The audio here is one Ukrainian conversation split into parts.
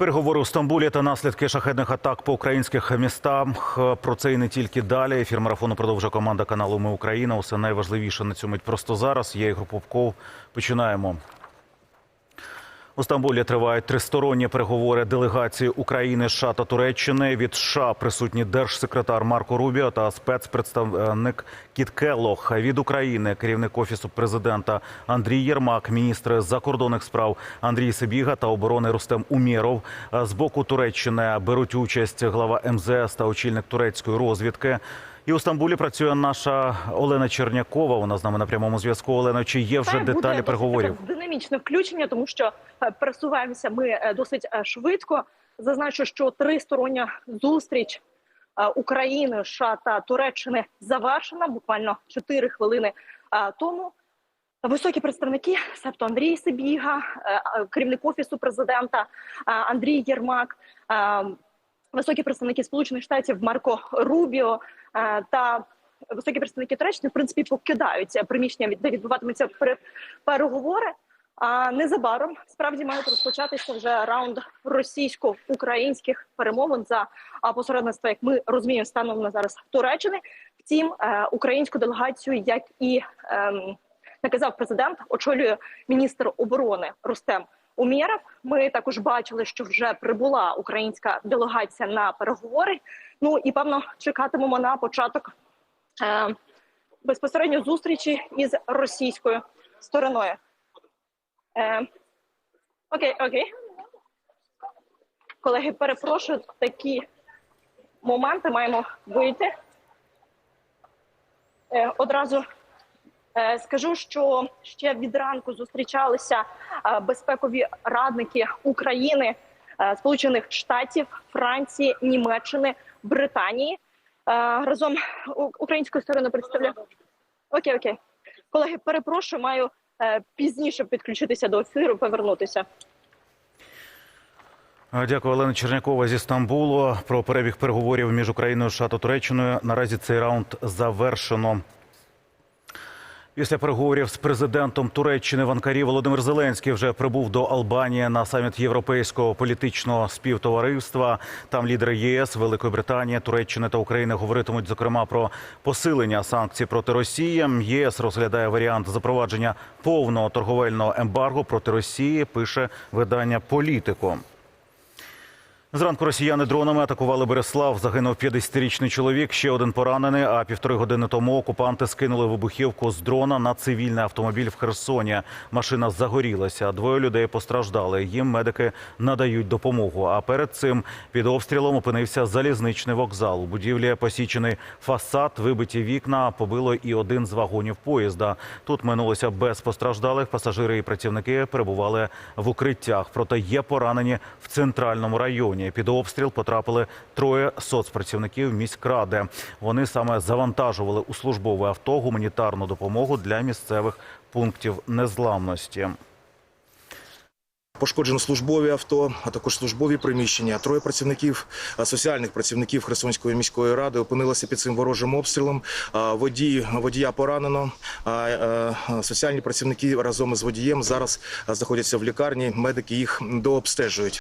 Переговори у Стамбулі та наслідки шахедних атак по українських містах. Про це і не тільки далі. Ефір марафону продовжує команда каналу Ми Україна. Усе найважливіше на цьому просто зараз. Я Ігор Попков. Починаємо. У Стамбулі тривають тристоронні переговори делегації України, США та Туреччини. Від США присутні держсекретар Марко Рубіо та спецпредставник Кіт Келлох. Від України керівник офісу президента Андрій Єрмак, міністри закордонних справ Андрій Сибіга та оборони Рустем Умєров. З боку Туреччини беруть участь глава МЗС та очільник турецької розвідки. І у Стамбулі працює наша Олена Чернякова. Вона з нами на прямому зв'язку. Олена, чи є вже буде деталі досить переговорів? Динамічне включення, тому що е, пересуваємося ми е, досить е, швидко. Зазначу, що тристороння зустріч України, США та Туреччини завершена буквально 4 хвилини тому. Високі представники, себто Андрій Сибіга, керівник офісу президента Андрій Єрмак, високі представники Сполучених Штатів Марко Рубіо та високі представники Туреччини, в принципі, покидають приміщення, де відбуватимуться пере- переговори. А незабаром справді мають розпочатися вже раунд російсько-українських перемовин за а, посередництва, як ми розуміємо, станом на зараз Туреччини. Втім, е, українську делегацію, як і ем, наказав президент, очолює міністр оборони Рустем Умєров. Ми також бачили, що вже прибула українська делегація на переговори. Ну і певно чекатимемо на початок е, безпосередньо зустрічі із російською стороною. Е, окей, окей. Колеги, перепрошую, такі моменти маємо вийти. Е, одразу е, скажу, що ще від ранку зустрічалися безпекові радники України, е, Сполучених Штатів, Франції, Німеччини, Британії. Е, разом українською стороною представляю. Окей, окей. Колеги, перепрошую, маю е, пізніше підключитися до ефіру, повернутися. Дякую, Олена Чернякова зі Стамбулу. Про перебіг переговорів між Україною США та Туреччиною. Наразі цей раунд завершено. Після переговорів з президентом Туреччини в Анкарі Володимир Зеленський вже прибув до Албанії на саміт Європейського політичного співтовариства. Там лідери ЄС, Великої Британії, Туреччини та України говоритимуть зокрема про посилення санкцій проти Росії. ЄС розглядає варіант запровадження повного торговельного ембарго проти Росії. Пише видання Політико. Зранку росіяни дронами атакували Береслав. Загинув 50-річний чоловік, ще один поранений. А півтори години тому окупанти скинули вибухівку з дрона на цивільний автомобіль в Херсоні. Машина загорілася. Двоє людей постраждали. Їм медики надають допомогу. А перед цим під обстрілом опинився залізничний вокзал. У будівлі посічений фасад, вибиті вікна. Побило і один з вагонів поїзда. Тут минулося без постраждалих. Пасажири і працівники перебували в укриттях. Проте є поранені в центральному районі. Під обстріл потрапили троє соцпрацівників міськради. Вони саме завантажували у службове авто гуманітарну допомогу для місцевих пунктів незламності. Пошкоджено службові авто, а також службові приміщення. Троє працівників соціальних працівників Херсонської міської ради опинилися під цим ворожим обстрілом. Водій водія поранено. А е, соціальні працівники разом із водієм зараз знаходяться в лікарні. Медики їх дообстежують.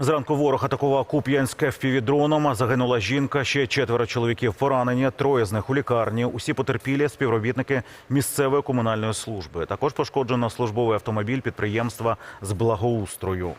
Зранку ворог атакував Куп'янське впівдроном. Загинула жінка. Ще четверо чоловіків поранені. Троє з них у лікарні. Усі потерпілі співробітники місцевої комунальної служби. Також пошкоджено службовий автомобіль підприємства з благоустрою.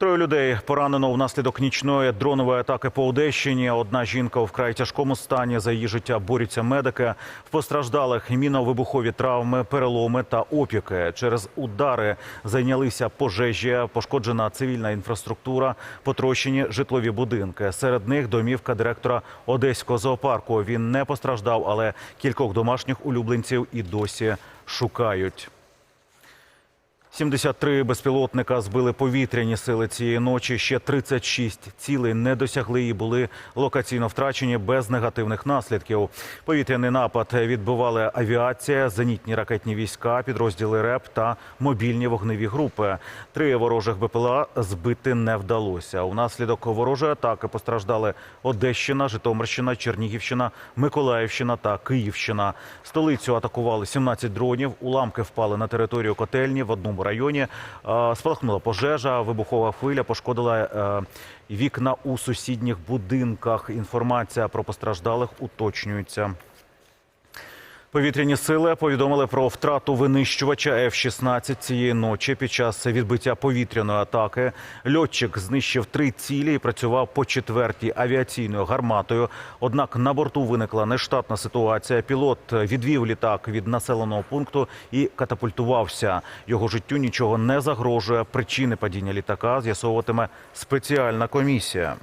Троє людей поранено внаслідок нічної дронової атаки по Одещині. Одна жінка у вкрай тяжкому стані. За її життя борються медики. В постраждалих мінно-вибухові травми, переломи та опіки. Через удари зайнялися пожежі, пошкоджена цивільна інфраструктура, потрощені житлові будинки. Серед них домівка директора Одеського зоопарку. Він не постраждав, але кількох домашніх улюбленців і досі шукають. 73 безпілотника збили повітряні сили цієї ночі. Ще 36 цілей не досягли і були локаційно втрачені без негативних наслідків. Повітряний напад відбивали авіація, зенітні ракетні війська, підрозділи РЕП та мобільні вогневі групи. Три ворожих БПЛА збити не вдалося. Унаслідок ворожої атаки постраждали Одещина, Житомирщина, Чернігівщина, Миколаївщина та Київщина. Столицю атакували 17 дронів. Уламки впали на територію котельні в одному Берлінському районі. Е, Спалахнула пожежа, вибухова хвиля пошкодила е, вікна у сусідніх будинках. Інформація про постраждалих уточнюється. Повітряні сили повідомили про втрату винищувача F-16 цієї ночі під час відбиття повітряної атаки. Льотчик знищив три цілі і працював по четвертій авіаційною гарматою. Однак на борту виникла нештатна ситуація. Пілот відвів літак від населеного пункту і катапультувався. Його життю нічого не загрожує. Причини падіння літака з'ясовуватиме спеціальна комісія.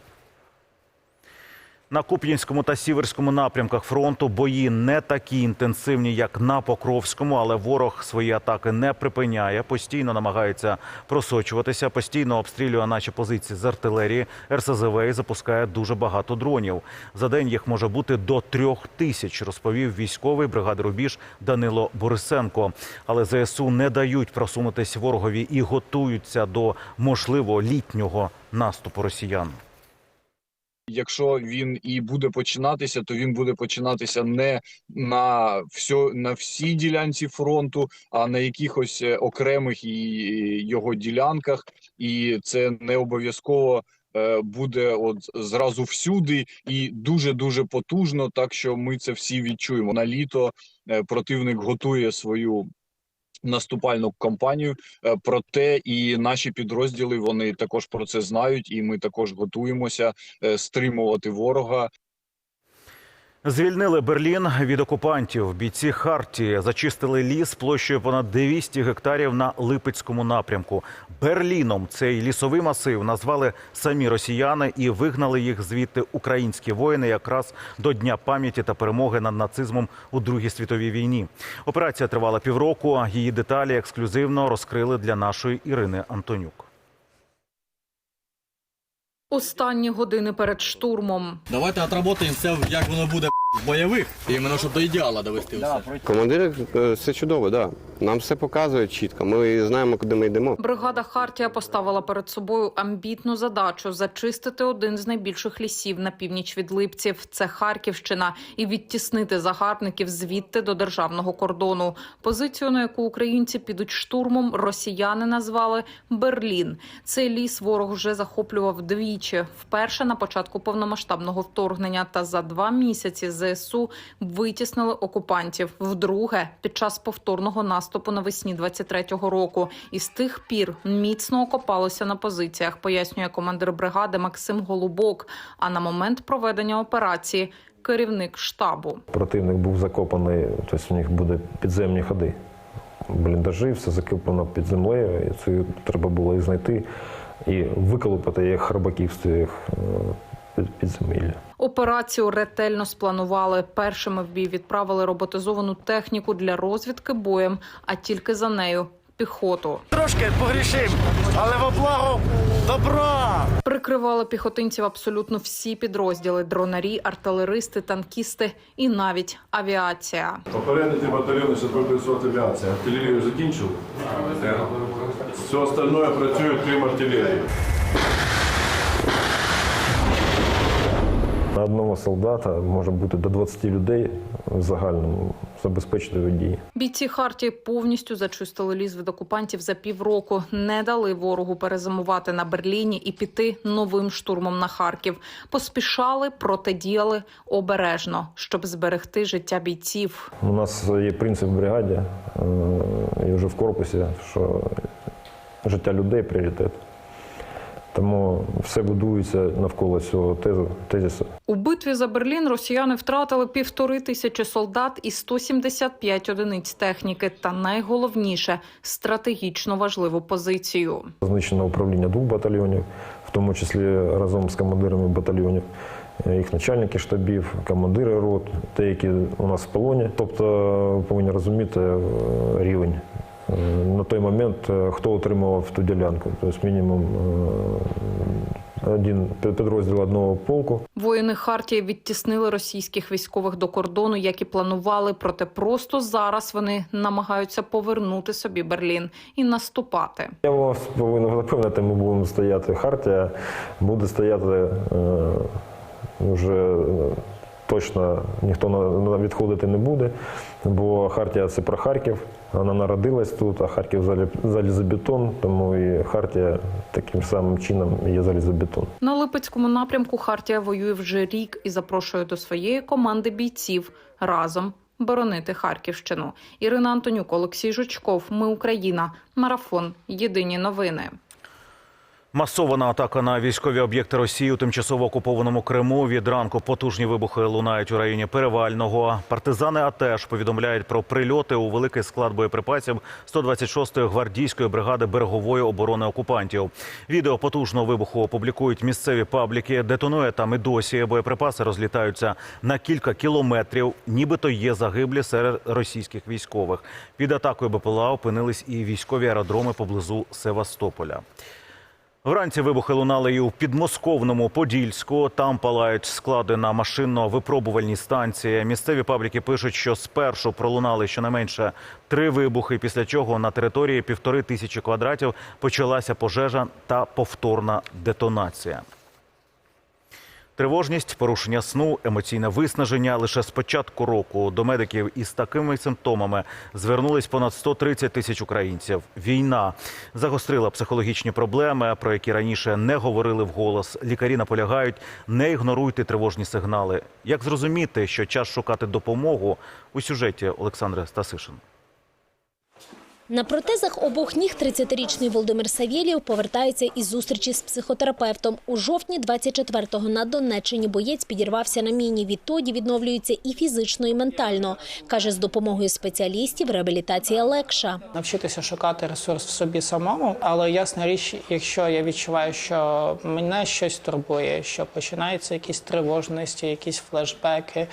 На Куп'янському та Сіверському напрямках фронту бої не такі інтенсивні, як на Покровському, але ворог свої атаки не припиняє. Постійно намагається просочуватися, постійно обстрілює наші позиції з артилерії. РСЗВ і запускає дуже багато дронів. За день їх може бути до трьох тисяч, розповів військовий бригади Рубіж Данило Борисенко. Але ЗСУ не дають просунутись ворогові і готуються до можливо літнього наступу росіян. Якщо він і буде починатися, то він буде починатися не на всьо, на всій ділянці фронту, а на якихось е, окремих і його ділянках, і це не обов'язково е, буде от зразу всюди і дуже дуже потужно. Так що ми це всі відчуємо. На літо е, противник готує свою наступальну кампанію. Е, Проте і наші підрозділи вони також про це знають, і ми також готуємося е, стримувати ворога. Звільнили Берлін від окупантів. Бійці Хартії зачистили ліс площею понад 200 гектарів на Липецькому напрямку. Берліном цей лісовий масив назвали самі росіяни і вигнали їх звідти українські воїни якраз до Дня пам'яті та перемоги над нацизмом у Другій світовій війні. Операція тривала півроку. Її деталі ексклюзивно розкрили для нашої Ірини Антонюк. Останні години перед штурмом. Давайте отработаємо все, як воно буде бойових. Іменно щоб до ідеала довести все. Командири е, все чудово, да. Нам все показують чітко. Ми знаємо, куди ми йдемо. Бригада Хартія поставила перед собою амбітну задачу зачистити один з найбільших лісів на північ від Липців. Це Харківщина, і відтіснити загарбників звідти до державного кордону. Позицію, на яку українці підуть штурмом, росіяни назвали Берлін. Цей ліс ворог вже захоплював двічі. Вперше на початку повномасштабного вторгнення, та за два місяці ЗСУ витіснили окупантів. Вдруге під час повторного наступу навесні 23-го року. І з тих пір міцно окопалося на позиціях, пояснює командир бригади Максим Голубок. А на момент проведення операції керівник штабу. Противник був закопаний, тобто у них буде підземні ходи. Бліндажі, все закопано під землею, і це треба було і знайти, і виколупати як храбаків з цих під- підземілля. Операцію ретельно спланували. Першими в бій відправили роботизовану техніку для розвідки боєм, а тільки за нею піхоту. Трошки погрішим, але во благо добра. Прикривали піхотинців абсолютно всі підрозділи: дронарі, артилеристи, танкісти і навіть авіація. Попередити батальйони 400 авіація. Артилерію закінчили. Все остальное працює крім артилерії. На одного солдата може бути до 20 людей в загальному забезпечити водії. Бійці Хартії повністю зачистили ліс від окупантів за півроку, не дали ворогу перезимувати на Берліні і піти новим штурмом на Харків. Поспішали, протидіяли обережно, щоб зберегти життя бійців. У нас є принцип в бригаді е, і вже в корпусі, що життя людей пріоритет. Тому все будується навколо цього тезу, тезису. У битві за Берлін росіяни втратили півтори тисячі солдат і 175 одиниць техніки. Та найголовніше стратегічно важливу позицію. Знищено управління двох батальйонів, в тому числі разом з командирами батальйонів, е, їх начальники штабів, командири рот, деякі у нас в полоні. Тобто повинні розуміти е, рівень. На той момент е, хто отримував ту ділянку, тобто мінімум е, один підрозділ одного полку. Воїни Хартії відтіснили російських військових до кордону, як і планували. Проте просто зараз вони намагаються повернути собі Берлін і наступати. Я вас повинен запевнити, ми будемо стояти. Хартія буде стояти е, вже точно ніхто відходити не буде, бо Хартія це про Харків. Вона народилась тут, а Харків залі- залізобетон, тому і Хартія таким самим чином є залізобетон. На Липецькому напрямку Хартія воює вже рік і запрошує до своєї команди бійців разом боронити Харківщину. Ірина Антонюк, Олексій Жучков. Ми Україна. Марафон. Єдині новини. Масована атака на військові об'єкти Росії у тимчасово окупованому Криму. Від ранку потужні вибухи лунають у районі Перевального. Партизани АТЕШ повідомляють про прильоти у великий склад боєприпасів 126-ї гвардійської бригади берегової оборони окупантів. Відео потужного вибуху опублікують місцеві пабліки. Детонує там і досі. Боєприпаси розлітаються на кілька кілометрів. Нібито є загиблі серед російських військових. Під атакою БПЛА опинились і військові аеродроми поблизу Севастополя. Вранці вибухи лунали і у підмосковному Подільську. Там палають склади на машинно-випробувальній станції. Місцеві пабліки пишуть, що спершу пролунали щонайменше три вибухи, після чого на території півтори тисячі квадратів почалася пожежа та повторна детонація. Тривожність, порушення сну, емоційне виснаження. Лише з початку року до медиків із такими симптомами звернулись понад 130 тисяч українців. Війна загострила психологічні проблеми, про які раніше не говорили вголос. Лікарі наполягають, не ігноруйте тривожні сигнали. Як зрозуміти, що час шукати допомогу у сюжеті Олександра Стасишин? На протезах обох ніг 30-річний Володимир Савєлєв повертається із зустрічі з психотерапевтом. У жовтні 24-го на Донеччині боєць підірвався на міні. Відтоді відновлюється і фізично, і ментально. Каже, з допомогою спеціалістів реабілітація легша. навчитися шукати ресурс в собі самому. Але ясна річ, якщо я відчуваю, що мене щось турбує, що починаються якісь тривожності, якісь флешбеки,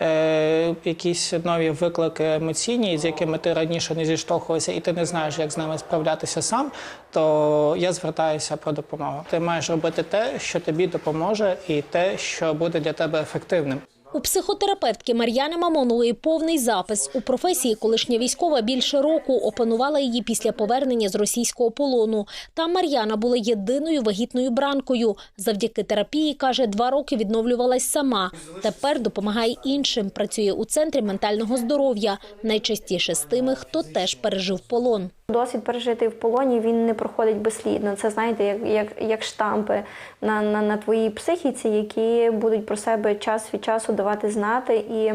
е, якісь нові виклики емоційні, з якими ти раніше не зіштовхувався, і ти не знаєш, як з ними справлятися сам, то я звертаюся про допомогу. Ти маєш робити те, що тобі допоможе, і те, що буде для тебе ефективним. У психотерапевтки Мар'яни Мамонової повний запис. У професії колишня військова більше року опанувала її після повернення з російського полону. Там Мар'яна була єдиною вагітною бранкою. Завдяки терапії, каже, два роки відновлювалась сама. Тепер допомагає іншим. Працює у центрі ментального здоров'я. Найчастіше з тими, хто теж пережив полон. Досвід пережитий в полоні він не проходить безслідно. Це знаєте, як, як, як штампи на, на, на твоїй психіці, які будуть про себе час від часу давати знати. І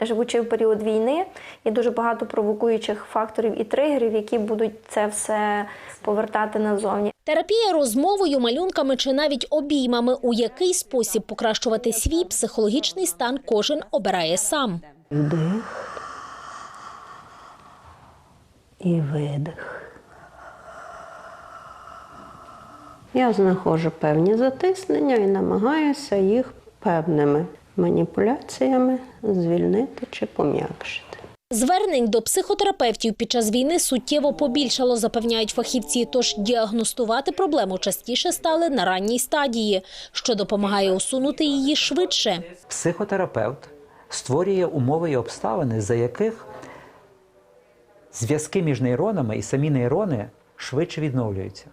живучи в період війни, є дуже багато провокуючих факторів і тригерів, які будуть це все повертати назовні. Терапія розмовою, малюнками чи навіть обіймами, у який спосіб покращувати свій психологічний стан кожен обирає сам. Вдих і видих. Я знаходжу певні затиснення і намагаюся їх певними маніпуляціями звільнити чи пом'якшити. Звернень до психотерапевтів під час війни суттєво побільшало, запевняють фахівці. Тож діагностувати проблему частіше стали на ранній стадії, що допомагає усунути її швидше. Психотерапевт створює умови і обставини, за яких зв'язки між нейронами і самі нейрони швидше відновлюються.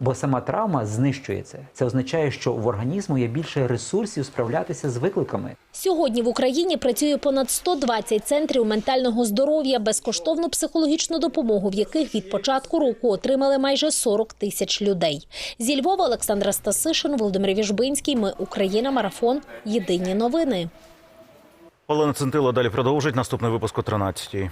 Бо сама травма знищується. Це означає, що в організму є більше ресурсів справлятися з викликами. Сьогодні в Україні працює понад 120 центрів ментального здоров'я, безкоштовну психологічну допомогу, в яких від початку року отримали майже 40 тисяч людей. Зі Львова Олександра Стасишин, Володимир Віжбинський. Ми Україна. Марафон. Єдині новини. Олена Центило далі продовжить наступний випуск о 13-й.